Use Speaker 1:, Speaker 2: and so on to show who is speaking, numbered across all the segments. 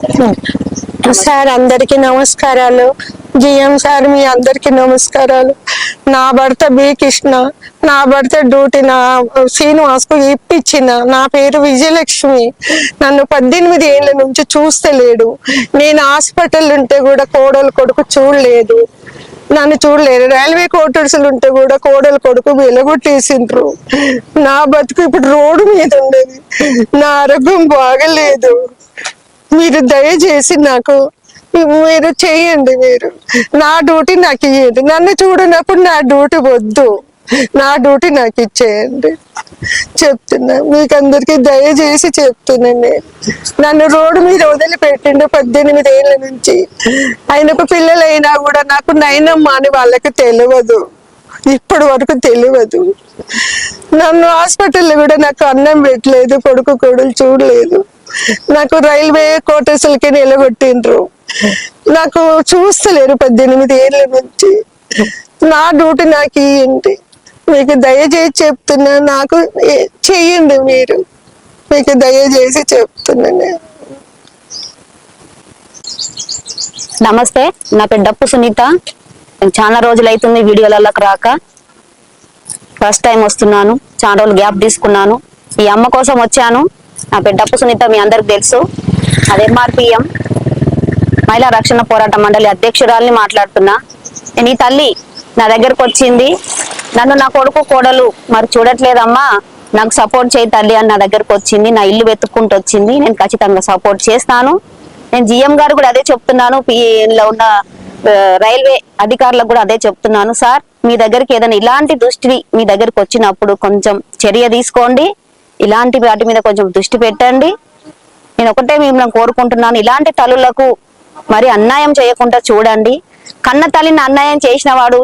Speaker 1: Sir అందరికి నమస్కారాలు. GM sir మీ అందరికి నమస్కారాలు. నా భర్త బి కృష్ణ నా భర్త డ్యూటీ నా శ్రీనివాస్కు ఇప్పించిన నా పేరు విజయలక్ష్మి. నన్ను పద్దెనిమిది ఏళ్ళ నుంచి చూస్తలేడు నేను హాస్పిటల్ ఉంటే కూడా కోడలు కొడుకు చూడలేదు. నన్ను చూడలేదు. రైల్వే క్వార్టర్స్లు ఉంటే కూడా కోడలు కొడుకు వెలగొట్టేసిండ్రు. నా బతుకు ఇప్పుడు రోడ్డు మీద ఉండేది. నా ఆరోగ్యం బాగలేదు. మీరు దయచేసి నాకు మీరు చేయండి మీరు. నా డ్యూటీ నాకు ఇవ్వండి నన్ను చూడనప్పుడు నా డ్యూటీ వద్దు. నా డ్యూటీ నాకు ఇచ్చేయండి. చెప్తున్నా. మీకు అందరికి దయచేసి చెప్తున్నాను నన్ను రోడ్డు మీద వదిలిపెట్టిండు పద్దెనిమిది ఏళ్ళ నుంచి. ఆయనకు పిల్లలైనా కూడా నాకు నైనమ్మ అని వాళ్ళకి తెలియదు. ఇప్పటి వరకు తెలియదు. నన్ను హాస్పిటల్లో కూడా నాకు అన్నం పెట్టలేదు కొడుకు కొడులు చూడలేదు. నాకు రైల్వే కోటేసులకి నిలబెట్టిండ్రు. నాకు చూస్తలేరు పద్దెనిమిది ఏళ్ళ నుంచి. నా డ్యూటీ నాకు ఏంటి మీకు దయచేసి చెప్తున్నా నాకు చెయ్యండి మీరు. మీకు దయచేసి చెప్తున్నా
Speaker 2: నమస్తే నా పేరు డప్పు సునీత. చాలా రోజులు అవుతుంది వీడియోలలోకి రాక. ఫస్ట్ టైం వస్తున్నాను చాలా రోజులు గ్యాప్ తీసుకున్నాను. ఈ అమ్మ కోసం వచ్చాను. నా పేరు డప్పు సునీత మీ అందరికి తెలుసు. అది ఎంఆర్పిఎం మహిళా రక్షణ పోరాట మండలి అధ్యక్షురాల్ని మాట్లాడుతున్నా. నేను ఈ తల్లి నా దగ్గరకు వచ్చింది. నన్ను నా కొడుకు కోడలు మరి చూడట్లేదమ్మా. నాకు సపోర్ట్ చేయి తల్లి అని నా దగ్గరకు వచ్చింది. నా ఇల్లు వెతుక్కుంటూ వచ్చింది. నేను ఖచ్చితంగా సపోర్ట్ చేస్తాను. నేను జిఎం గారు కూడా అదే చెప్తున్నాను. పిఎన్లో ఉన్న రైల్వే అధికారులకు కూడా అదే చెప్తున్నాను సార్. మీ దగ్గరికి ఏదైనా ఇలాంటి దృష్టి మీ దగ్గరకు వచ్చినప్పుడు కొంచెం చర్య తీసుకోండి. ఇలాంటి వాటి మీద కొంచెం దృష్టి పెట్టండి. నేను ఒకటే మిమ్మల్ని కోరుకుంటున్నాను. ఇలాంటి తల్లులకు మరి అన్యాయం చేయకుండా చూడండి. కన్న తల్లిని అన్యాయం చేసిన వాడు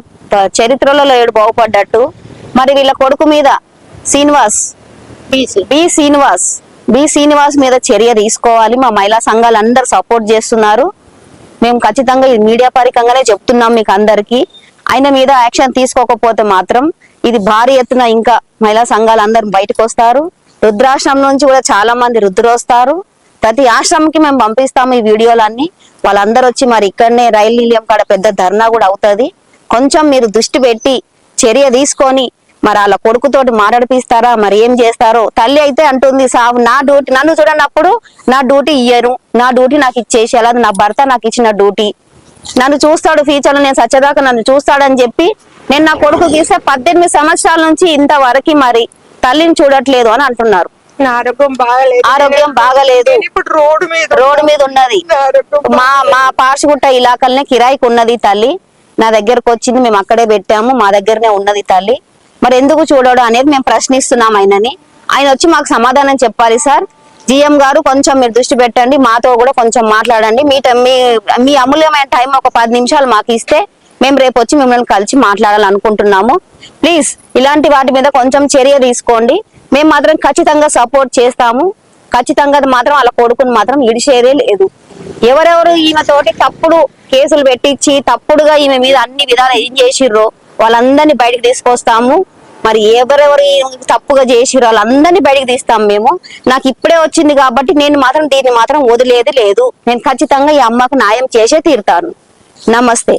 Speaker 2: చరిత్రలో ఏడు బాగుపడ్డట్టు. మరి వీళ్ళ కొడుకు మీద శ్రీనివాస్ బి శ్రీనివాస్ బి శ్రీనివాస్ మీద చర్య తీసుకోవాలి. మా మహిళా సంఘాలు అందరు సపోర్ట్ చేస్తున్నారు. మేము ఖచ్చితంగా ఇది మీడియా పరికంగానే చెప్తున్నాం మీకు అందరికి. ఆయన మీద యాక్షన్ తీసుకోకపోతే మాత్రం ఇది భారీ ఎత్తున ఇంకా మహిళా సంఘాలు అందరు బయటకు వస్తారు రుద్రాశ్రమం నుంచి కూడా చాలా మంది రుద్రు వస్తారు. ప్రతి ఆశ్రమంకి మేము పంపిస్తాము ఈ వీడియోలన్నీ. వాళ్ళందరూ వచ్చి మరి ఇక్కడనే రైలు నిలయం కాడ పెద్ద ధర్నా కూడా అవుతుంది. కొంచెం మీరు దృష్టి పెట్టి చర్య తీసుకొని మరి వాళ్ళ కొడుకుతోటి మాట్లాడిపిస్తారా మరి ఏం చేస్తారో. తల్లి అయితే అంటుంది సాగు నా డ్యూటీ నన్ను చూడనప్పుడు నా డ్యూటీ ఇయ్యరు. నా డ్యూటీ నాకు ఇచ్చేసి అలా నా భర్త నాకు ఇచ్చిన డ్యూటీ. నన్ను చూస్తాడు ఫ్యూచర్లో నేను సచ్చదాకా నన్ను చూస్తాడని చెప్పి నేను నా కొడుకు గీసే పద్దెనిమిది సంవత్సరాల నుంచి ఇంతవరకు మరి తల్లిని చూడట్లేదు అని అంటున్నారు.
Speaker 1: ఆరోగ్యం బాగలేదు.
Speaker 2: ఆరోగ్యం బాగలేదు.
Speaker 1: నేను ఇప్పుడు రోడ్డు మీద
Speaker 2: రోడ్డు మీద ఉన్నది. మా మా పార్షిగుట్ట ఇలాకల్నే కిరాయికి ఉన్నది తల్లి. నా దగ్గరకు వచ్చింది మేము అక్కడే పెట్టాము మా దగ్గరనే ఉన్నది తల్లి. మరి ఎందుకు చూడడు అనేది మేము ప్రశ్నిస్తున్నాం ఆయనని. ఆయన వచ్చి మాకు సమాధానం చెప్పాలి సార్. జిఎం గారు కొంచెం మీరు దృష్టి పెట్టండి మాతో కూడా కొంచెం మాట్లాడండి. మీ మీ అమూల్యమైన టైం ఒక పది నిమిషాలు మాకు ఇస్తే మేము రేపు వచ్చి మిమ్మల్ని కలిసి మాట్లాడాలనుకుంటున్నాము. ప్లీజ్ ఇలాంటి వాటి మీద కొంచెం చర్య తీసుకోండి. మేము మాత్రం ఖచ్చితంగా సపోర్ట్ చేస్తాము. ఖచ్చితంగా అది మాత్రం వాళ్ళ కొడుకుని మాత్రం ఇడిచేదే లేదు. ఎవరెవరు ఈమె తోటి తప్పుడు కేసులు పెట్టించి తప్పుడుగా ఈమె మీద అన్ని విధాలు ఏం చేసిర్రో వాళ్ళందరినీ బయటకు తీసుకొస్తాము. మరి ఎవరెవరు తప్పుగా చేసిర్రో వాళ్ళందరినీ బయటకు తీస్తాం మేము. నాకు ఇప్పుడే వచ్చింది కాబట్టి నేను మాత్రం దీన్ని మాత్రం వదిలేది లేదు. నేను ఖచ్చితంగా ఈ అమ్మకు న్యాయం చేసే తీరుతాను. నమస్తే.